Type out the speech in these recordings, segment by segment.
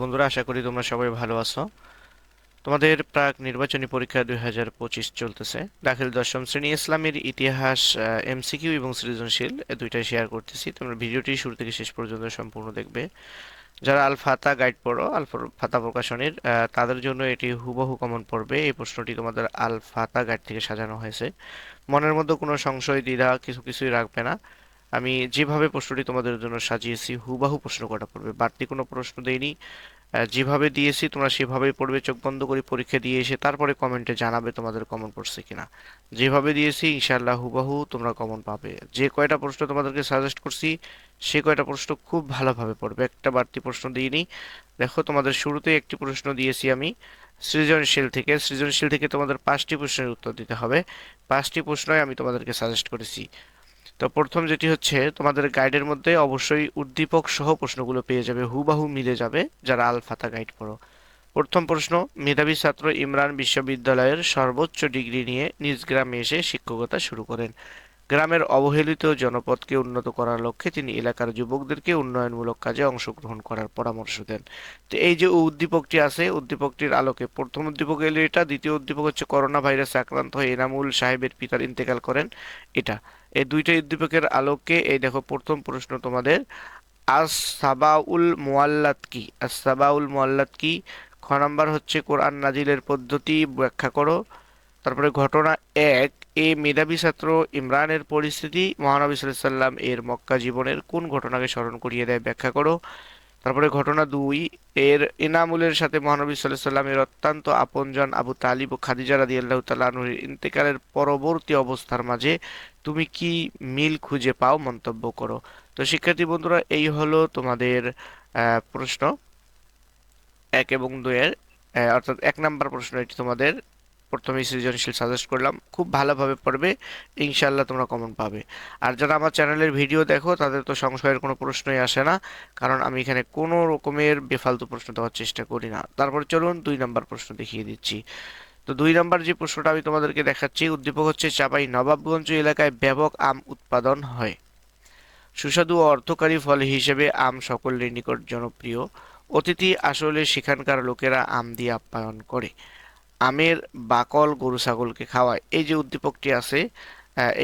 বন্ধুরা, আশা করি তোমরা সবাই ভালো আছো। তোমাদের প্রাক নির্বাচনী পরীক্ষা দুই হাজার পঁচিশ চলতেছে। দাখিল দশম শ্রেণি ইসলামের ইতিহাস এমসিকিউ এবং সৃজনশীল, এ দুইটাই শেয়ার করতেছি। তোমরা ভিডিওটি শুরু থেকে শেষ পর্যন্ত সম্পূর্ণ দেখবে। যারা আল ফাতা গাইড পড়ো আল ফাতা প্রকাশনীর তাদের জন্য এটি হুবহু কমন পড়বে এই প্রশ্নটি তোমাদের আল ফাতা গাইড থেকে সাজানো হয়েছে। মনের মধ্যে কোনো সংশয়, দ্বিধা, কিছু কিছুই রাখবে না। আমি যেভাবে প্রশ্নটি তোমাদের জন্য সাজিয়েছি, হুবাহু প্রশ্ন কটা পড়বে? বাড়তি কোনো প্রশ্ন দেইনি। যেভাবে দিয়েছি, তোমরা সেভাবেই পড়বে, চোখ বন্ধ করে পরীক্ষা দিয়ে এসে তারপরে কমেন্টে জানাবে তোমাদের কমন পড়ছে কিনা। যেভাবে দিয়েছি, ইনশাআল্লাহ হুবাহু তোমরা কমন পাবে। যে কয়টা প্রশ্ন তোমাদেরকে সাজেস্ট করছি, সে কয়টা প্রশ্ন খুব ভালোভাবে পড়বে। একটা বাড়তি প্রশ্ন দিইনি। দেখো, তোমাদের শুরুতেই একটি প্রশ্ন দিয়েছি আমি, সৃজনশীল থেকে। সৃজনশীল থেকে তোমাদের পাঁচটি প্রশ্নের উত্তর দিতে হবে। পাঁচটি প্রশ্নই আমি তোমাদেরকে সাজেস্ট করেছি। তো প্রথম যেটি হচ্ছে, তোমাদের গাইডের মধ্যে অবশ্যই উদ্দীপক সহ প্রশ্নগুলো পেয়ে যাবে, হুবাহু মিলে যাবে যারা আল ফাতা গাইড পড়ো। প্রথম প্রশ্ন, মেধাবী ছাত্র ইমরান বিশ্ববিদ্যালয়ের সর্বোচ্চ ডিগ্রি নিয়ে নিজ গ্রামে এসে শিক্ষকতা শুরু করেন। গ্রামের অবহেলিত জনপদকে উন্নত করার লক্ষ্যে তিনি এলাকার যুবকদেরকে উন্নয়নমূলক কাজে অংশগ্রহণ করার পরামর্শ দেন। তো এই যে উদ্দীপকটি আছে, উদ্দীপকটির আলোকে প্রথম উদ্দীপক এলো এটা, দ্বিতীয় উদ্দীপক হচ্ছে করোনা ভাইরাসে আক্রান্ত হয়ে এনামুল সাহেবের পিতার ইন্তেকাল করেন। এটা এই দুইটা উদ্দীপকের আলোকে এই দেখো প্রথম প্রশ্ন তোমাদের আস সাবাউল মোয়াল্লাত কি? আস সাবাউল মোয়াল্লাত কি? খ নম্বর হচ্ছে কোরআন নাজিলের পদ্ধতি, ব্যাখ্যা করো। তারপরে ঘটনা এক, এ মেধাবী ছাত্র ইমরানের পরিস্থিতি, মহানবী সাল্লাম এর মক্কা জীবনের কোন ঘটনাকে স্মরণ করিয়ে দেয় ব্যাখ্যা করো। তারপরে ঘটনা দুই এর এনামুলের সাথে মহানবী আলাইহি সাল্লামের অত্যন্ত আপনজন আবু তালিব ও খাদিজা রাদিয়াল্লাহু তাআলা আনহুর ইন্তেকালের পরবর্তী অবস্থার মাঝে তুমি কি মিল খুঁজে পাও মন্তব্য করো। তো শিক্ষার্থী বন্ধুরা এই হলো তোমাদের প্রশ্ন। এক এবং দুইয়ের আহ, অর্থাৎ এক নাম্বার প্রশ্ন এটি তোমাদের প্রথমে সৃজনশীল সাজেস্ট করলাম। খুব ভালোভাবে পড়বে ইনশাল্লাহ তোমরা কমন পাবে। আর যারা আমার চ্যানেলের ভিডিও দেখো, তাদের তো সংশয়ের কোনো প্রশ্নই আসে না, কারণ আমি এখানে কোনো রকমের বেফালতু প্রশ্ন দেওয়ার চেষ্টা করি না। তারপর চলুন দুই নম্বর প্রশ্ন দেখিয়ে দিচ্ছি। তো দুই নম্বর যে প্রশ্নটা আমি তোমাদেরকে দেখাচ্ছি, উদ্দীপক হচ্ছে, চাপাই নবাবগঞ্জ এলাকায় ব্যাপক আম উৎপাদন হয়। সুস্বাদু অর্থকারী ফল হিসেবে আম সকলের নিকট জনপ্রিয়। অতিথি আসলে সেখানকার লোকেরা আম দিয়ে আপ্যায়ন করে। আমের বাকল গরু ছাগলকে খাওয়ায়। এই যে উদ্দীপকটি আছে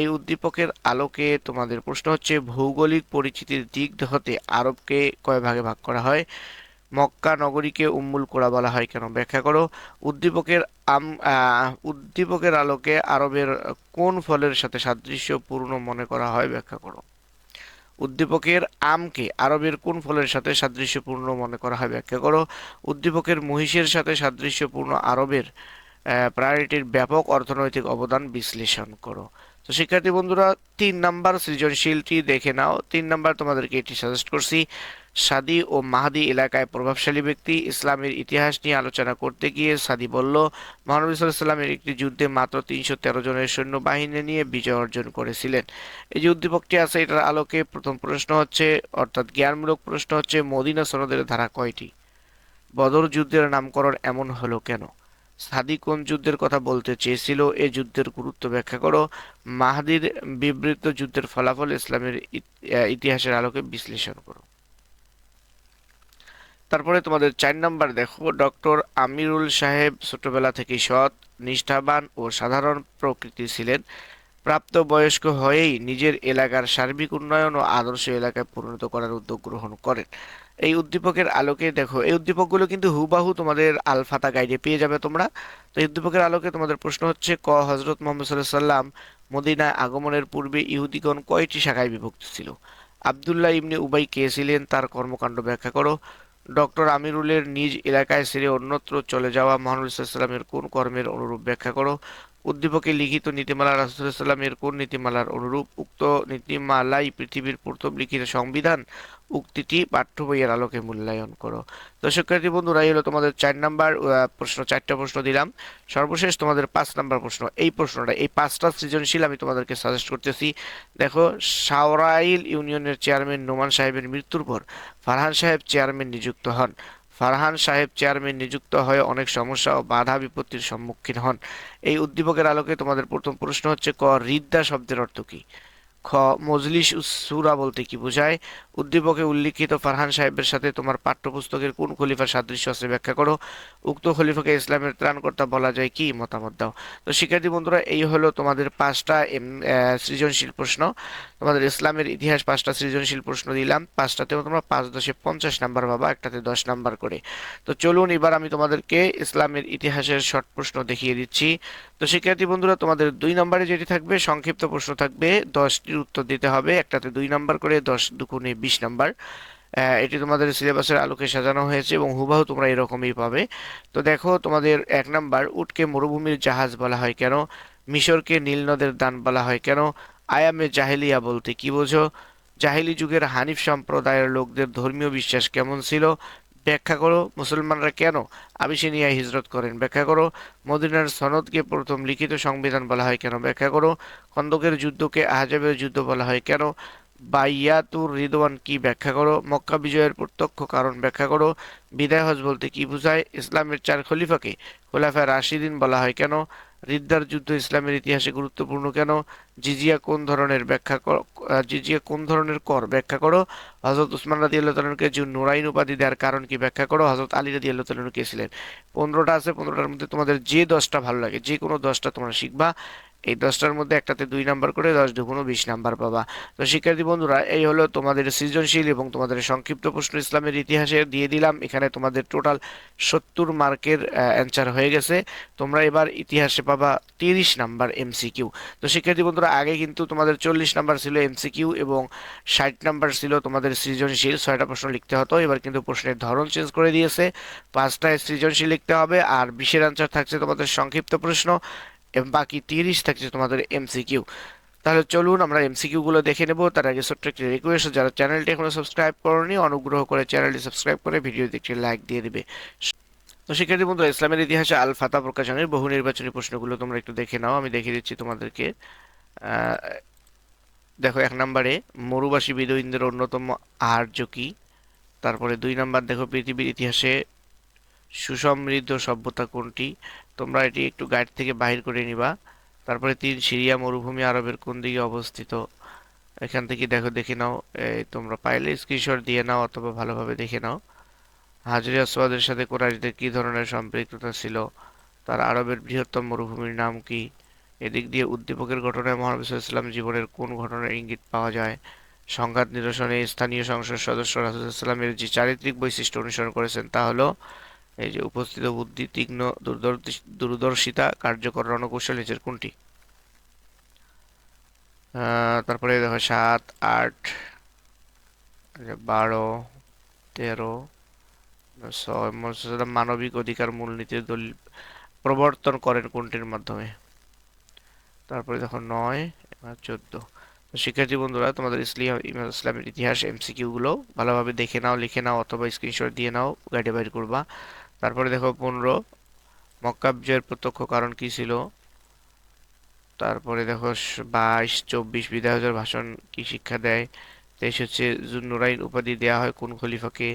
এই উদ্দীপকের আলোকে তোমাদের প্রশ্ন হচ্ছে, ভৌগোলিক পরিচিতির দিক হতে আরবকে কয় ভাগে ভাগ করা হয়? মক্কা নগরীকে উম্মুল কোরা বলা হয় কেন? ব্যাখ্যা করো। উদ্দীপকের আম উদ্দীপকের আলোকে আরবের কোন ফলের সাথে সাদৃশ্যপূর্ণ মনে করা হয়? ব্যাখ্যা করো। উদ্দীপকের আমকে আরবের কোন ফলের সাথে সাদৃশ্যপূর্ণ মনে করা হয়? ব্যাখ্যা করো। উদ্দীপকের মহিষের সাথে সাদৃশ্যপূর্ণ আরবের প্রায়োরিটির ব্যাপক অর্থনৈতিক অবদান বিশ্লেষণ করো। তো শিক্ষার্থী বন্ধুরা, তিন নাম্বার সৃজনশীলটি দেখে নাও। তিন নাম্বার তোমাদেরকে এটি সাজেস্ট করছি, সাদি ও মাহাদি এলাকায় প্রভাবশালী ব্যক্তি, ইসলামের ইতিহাস নিয়ে আলোচনা করতে গিয়ে সাদি বলল মহানবী সাল্লামের একটি যুদ্ধে মাত্র তিনশো তেরো জনের সৈন্যবাহিনী নিয়ে বিজয় অর্জন করেছিলেন। এই যে উদ্দীপকটি আছে, এটার আলোকে প্রথম প্রশ্ন হচ্ছে, অর্থাৎ জ্ঞানমূলক প্রশ্ন হচ্ছে, মদিনা সনদের ধারা কয়টি? বদর যুদ্ধের নামকরণ এমন হলো কেন? সাদি কোন যুদ্ধের কথা বলতে চেয়েছিল, এ যুদ্ধের গুরুত্ব ব্যাখ্যা করো। মাহাদির বিবৃত যুদ্ধের ফলাফল ইসলামের ইতিহাসের আলোকে বিশ্লেষণ করো। তারপরে তোমাদের চার নাম্বার দেখো, ডক্টর আমিরুল সাহেব ছোটবেলা থেকেই সৎ, নিষ্ঠাবান ও সাধারণ প্রকৃতি ছিলেন। প্রাপ্তবয়স্ক হয়েই নিজের এলাকার সার্বিক উন্নয়ন ও আদর্শ এলাকায় পরিণত করার উদ্যোগ গ্রহণ করেন। এই উদ্দীপকের আলোকে দেখো, এই উদ্দীপকগুলো কিন্তু হুবাহু তোমাদের আলফাতা গাইডে পেয়ে যাবে তোমরা। তো এই উদ্দীপকের আলোকে তোমাদের প্রশ্ন হচ্ছে, ক হজরত মোহাম্মদ সাল্লাহ সাল্লাম মদিনায় আগমনের পূর্বে ইহুদিগণ কয়টি শাখায় বিভক্ত ছিল? আবদুল্লাহ ইবনে উবাই কে ছিলেন? তার কর্মকাণ্ড ব্যাখ্যা করো। ডক্টর আমিরুলের নিজ এলাকায় ছেড়ে অন্যত্র চলে যাওয়া মহানবী সাল্লামের কোন কর্মের অনুরূপ ব্যাখ্যা করো? উদ্দীপকে লিখিত নীতিমালা রাসূলুল্লাহামের কোন নীতিমালার অনুরূপ? উক্ত নীতিমালাই পৃথিবীর প্রথম লিখিত সংবিধান। উক্তিটি পাঠ্য বইয়ের আলোকে মূল্যায়ন করো। তো শিক্ষার্থী বন্ধুরা, এই হলো তোমাদের চার নাম্বার প্রশ্ন, চারটা প্রশ্ন দিলাম। সর্বশেষ তোমাদের পাঁচ নাম্বার প্রশ্ন। এই প্রশ্নটা, এই পাঁচটা সৃজনশীল আমি তোমাদেরকে সাজেস্ট করতেছি। দেখো সাওরাইল ইউনিয়নের চেয়ারম্যান নোমান সাহেবের মৃত্যুর পর ফারহান সাহেব চেয়ারম্যান নিযুক্ত হন। ফারহান সাহেব চেয়ারম্যান নিযুক্ত হয়ে অনেক সমস্যা ও বাধা বিপত্তির সম্মুখীন হন। এই উদ্দীপকের আলোকে তোমাদের প্রথম প্রশ্ন হচ্ছে ক রিদ্দা শব্দের অর্থ কি? খ, মজলিস সুরা বলতে কি বোঝায়? উদ্দীপকে উল্লিখিত ফারহান সাহেবের সাথে তোমার পাঠ্যপুস্তকের কোন খলিফার সাদৃশ্য আছে ব্যাখ্যা করো? উক্ত খলিফাকে ইসলামের ত্রাণকর্তা বলা যায় কি? মতামত দাও। তো শিক্ষার্থী বন্ধুরা, এই হলো তোমাদের পাঁচটা সৃজনশীল প্রশ্ন। তোমাদের ইসলামের ইতিহাস পাঁচটা সৃজনশীল প্রশ্ন দিলাম। পাঁচটাতেও তোমরা পাঁচ দশে পঞ্চাশ নাম্বার পাবা, একটাতে দশ নাম্বার করে। তো চলুন এবার আমি তোমাদেরকে ইসলামের ইতিহাসের শর্ট প্রশ্ন দেখিয়ে দিচ্ছি। তো শিক্ষার্থী বন্ধুরা, তোমাদের দুই নম্বরে যেটি থাকবে, সংক্ষিপ্ত প্রশ্ন থাকবে দশটির উত্তর দিতে হবে। একটাতে দুই নাম্বার করে, দশ দুগুণে বিশ নাম্বার। এটি তোমাদের সিলেবাসের আলোকে সাজানো হয়েছে এবং হুবাহু তোমরা এরকমই পাবে। তো দেখো, তোমাদের এক নাম্বার, উটকে মরুভূমির জাহাজ বলা হয় কেন? মিশরকে নীল নদের দান বলা হয় কেন? আয়ামে জাহেলিয়া বলতে কি বোঝো? জাহেলি যুগের হানিফ সম্প্রদায়ের লোকদের ধর্মীয় বিশ্বাস কেমন ছিল? ব্যাখ্যা করো মুসলমানরা কেন আবিসিনিয়ায় হিজরত করেন? ব্যাখ্যা করো, মদিনার সনদকে প্রথম লিখিত সংবিধান বলা হয় কেন? ব্যাখ্যা করো, খন্দকের যুদ্ধকে আহজাবের যুদ্ধ বলা হয় কেন? বাইয়াতুর রিদওয়ান কি? ব্যাখ্যা করো, মক্কা বিজয়ের প্রত্যক্ষ কারণ ব্যাখ্যা করো, বিদায় হজ বলতে কি বোঝায়? ইসলামের চার খলিফাকে খোলাফা রাশিদিন বলা হয় কেন? রিদ্দার যুদ্ধ ইসলামের ইতিহাসে গুরুত্বপূর্ণ কেন? জিজিয়া কোন ধরনের ব্যাখ্যা জিজিয়া কোন ধরনের কর ব্যাখ্যা করো? হজরত উসমান রাজি আল্লাহ তালকে যে নোরাইন উপাধি দেওয়ার কারণ কি ব্যাখ্যা করো? হজরত আলী রাজি আল্লাহ কে ছিলেন? পনেরোটা আছে, পনেরোটার মধ্যে তোমাদের যে দশটা ভালো লাগে যে কোনো দশটা তোমরা শিখবা। এই দশটার মধ্যে একটাতে দুই নাম্বার করে, দশ দুগুণো বিশ নাম্বার পাবা। তো শিক্ষার্থী বন্ধুরা, এই হলো তোমাদের সৃজনশীল এবং তোমাদের সংক্ষিপ্ত প্রশ্ন ইসলামের ইতিহাসে দিয়ে দিলাম। এখানে তোমাদের টোটাল সত্তর মার্কের অ্যান্সার হয়ে গেছে। তোমরা এবার ইতিহাসে পাবা তিরিশ নাম্বার এমসিকিউ তো শিক্ষার্থী বন্ধুরা, আগে কিন্তু তোমাদের চল্লিশ নাম্বার ছিল এমসিকিউ এবং ষাট নাম্বার ছিল তোমাদের সৃজনশীল। ছয়টা প্রশ্ন লিখতে হতো, এবার কিন্তু প্রশ্নের ধরন চেঞ্জ করে দিয়েছে। পাঁচটায় সৃজনশীল লিখতে হবে, আর বিশের আনসার থাকছে তোমাদের সংক্ষিপ্ত প্রশ্ন। বাকি তিরিশ থাকছে তোমাদের এমসিকিউ তাহলে চলুন আমরা এমসিকিউ গুলো দেখে নেব। তার আগে ছোট্ট একটি রিকোয়েস্ট যারা চ্যানেলটি এখনও সাবস্ক্রাইব করনি, অনুগ্রহ করে চ্যানেলটি সাবস্ক্রাইব করে ভিডিওতে একটি লাইক দিয়ে দেবে। তো শিক্ষার্থী বন্ধুরা ইসলামের ইতিহাসে আল ফাতা প্রকাশনের বহু নির্বাচনী প্রশ্নগুলো তোমরা একটু দেখে নাও। আমি দেখিয়ে দিচ্ছি তোমাদেরকে। দেখো, এক নম্বরে, মরুবাসী বিদয়ীদের অন্যতম আহার্য কি? তারপরে দুই নাম্বার, দেখো, পৃথিবীর ইতিহাসে সুসমৃদ্ধ সভ্যতা কোনটি? তোমরা এটি একটু গাইড থেকে বাহির করে নিবা। তারপরে তিন, সিরিয়া, মরুভূমি, আরবের কোন দিকে অবস্থিত? এখান থেকে দেখো, দেখে নাও। এই তোমরা পাইলে স্ক্রিনশট দিয়ে নাও অথবা ভালোভাবে দেখে নাও। হাজরি আসওয়াদের সাথে কোরাইশদের কী ধরনের সম্পৃক্ততা ছিল? তার আরবের বৃহত্তম মরুভূমির নাম কি? এদিক দিয়ে উদ্দীপকের ঘটনায় মহানবী ইসলাম জীবনের কোন ঘটনার ইঙ্গিত পাওয়া যায়? সংঘাত নিরসনে স্থানীয় সংসদ সদস্য রাসুল ইসলামের যে চারিত্রিক বৈশিষ্ট্য অনুসরণ করেছেন তা হলো এই যে উপস্থিত বুদ্ধি, তীক্ষ্ণ দূরদর্শিতা, কার্যকর রণকৌশল নিচের কোনটি? তারপরে দেখো সাত, আট বারো, তেরো, ছয় মানবিক অধিকার মূলনীতির দলিল, প্রবর্তন করেন কোনটির মাধ্যমে? তারপরে দেখো নয় চোদ্দ। শিক্ষার্থী বন্ধুরা, তোমাদের ইসলাম ইসলামের ইতিহাস এমসিকিউ গুলো ভালোভাবে দেখে নাও, লিখে নাও, অথবা স্ক্রিনশট দিয়ে নাও গাইডে বাইর করবা। তারপরে দেখো পনেরো। মক্কা বিজয়ের প্রত্যক্ষ কারণ কি ছিল? তারপরে দেখো বাইশ, চব্বিশ, বিদায় হজের ভাষণ কি শিক্ষা দেয়? তেইশ হচ্ছে জুন্নুরাইন উপাধি দেওয়া হয় কোন খলিফাকে?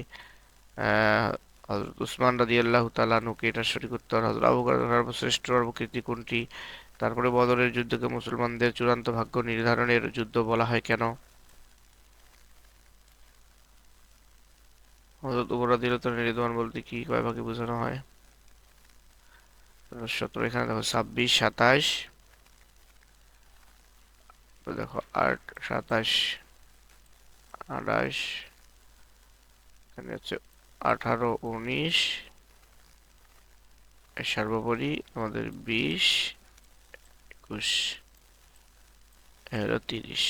আহ, হযরত উসমান রাদিয়াল্লাহু তাআলা নুকে এটার সঠিক উত্তর হযরত আবু সর্বশ্রেষ্ঠ সর্বকীর্তি কোনটি? তারপরে বদরের যুদ্ধকে মুসলমানদের চূড়ান্ত ভাগ্য নির্ধারণের যুদ্ধ বলা হয় কেন? হযরত উমর রাদিয়াল্লাহু রিদওয়ান বলতে কি কয় ভাগে বোঝানো হয়? সতেরো, এখানে দেখো ছাব্বিশ, সাতাশ। দেখো আট, সাতাশ, আঠাশ। এখানে হচ্ছে আঠারো, উনিশ। সর্বোপরি আমাদের বিশ, একুশ এগারো তিরিশ।